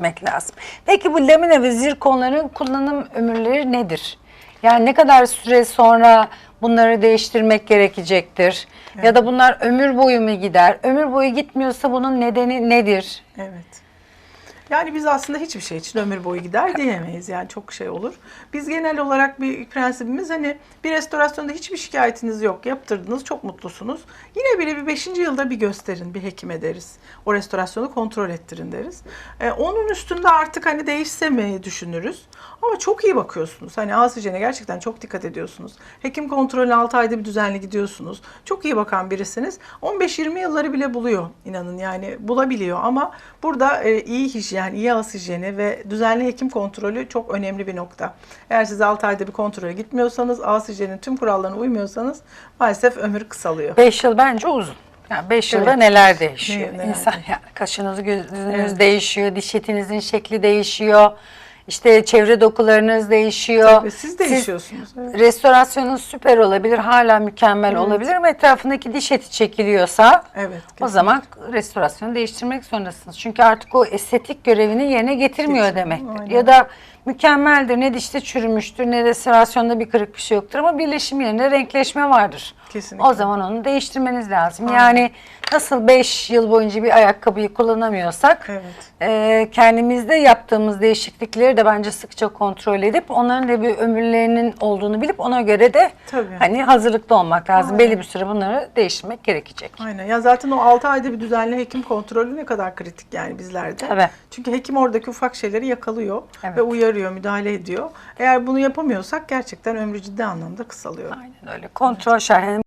etmek lazım. Peki bu lamine ve zirkonların kullanım ömürleri nedir? Yani ne kadar süre sonra bunları değiştirmek gerekecektir? Ya da bunlar ömür boyu mu gider? Ömür boyu gitmiyorsa bunun nedeni nedir? Evet. Yani biz aslında hiçbir şey için ömür boyu gider diyemeyiz. Yani çok şey olur. Biz genel olarak bir prensibimiz hani bir restorasyonda hiçbir şikayetiniz yok. Yaptırdınız çok mutlusunuz. Yine bile bir 5. yılda bir gösterin bir hekime deriz. O restorasyonu kontrol ettirin deriz. Ee, onun üstünde artık hani değişse mi düşünürüz. Ama çok iyi bakıyorsunuz. Hani ağız hijyene gerçekten çok dikkat ediyorsunuz. Hekim kontrolüne 6 ayda bir düzenli gidiyorsunuz. Çok iyi bakan birisiniz. 15-20 yılları bile buluyor inanın yani bulabiliyor ama burada e, iyi hijyen, iyi ağız hijyeni ve düzenli hekim kontrolü çok önemli bir nokta. Eğer siz 6 ayda bir kontrole gitmiyorsanız, hijyeninin tüm kurallarına uymuyorsanız maalesef ömür kısalıyor. 5 yıl bence uzun. Yani 5 yılda Evet. neler değişiyor? Ne- neler İnsan yani kaşınız, gözünüz Evet. değişiyor, diş etinizin şekli değişiyor. İşte çevre dokularınız değişiyor. Tabii, siz değişiyorsunuz. Evet. restorasyonunuz süper olabilir, hala mükemmel olabilir ama etrafındaki diş eti çekiliyorsa Evet, o zaman restorasyonu değiştirmek zorundasınız. Çünkü artık o estetik görevini yerine getirmiyor Getirmiyor, demektir. aynen. Ya da mükemmeldir, ne dişte çürümüştür, ne restorasyonda bir kırık bir şey yoktur ama birleşim yerinde renkleşme vardır. Kesinlikle. O zaman onu değiştirmeniz lazım. Yani nasıl 5 yıl boyunca bir ayakkabıyı kullanamıyorsak Evet. e, kendimizde yaptığımız değişiklikleri de bence sıkça kontrol edip onların da bir ömürlerinin olduğunu bilip ona göre de Tabii. hani hazırlıklı olmak lazım. Aynen. Belli bir süre bunları değiştirmek gerekecek. Aynen. Ya zaten o 6 ayda bir düzenli hekim kontrolü ne kadar kritik yani bizlerde. Tabii. Çünkü hekim oradaki ufak şeyleri yakalıyor Evet. ve uyarıyor, müdahale ediyor. Eğer bunu yapamıyorsak gerçekten ömrü ciddi anlamda kısalıyor. Aynen öyle. Kontrol şart. Yani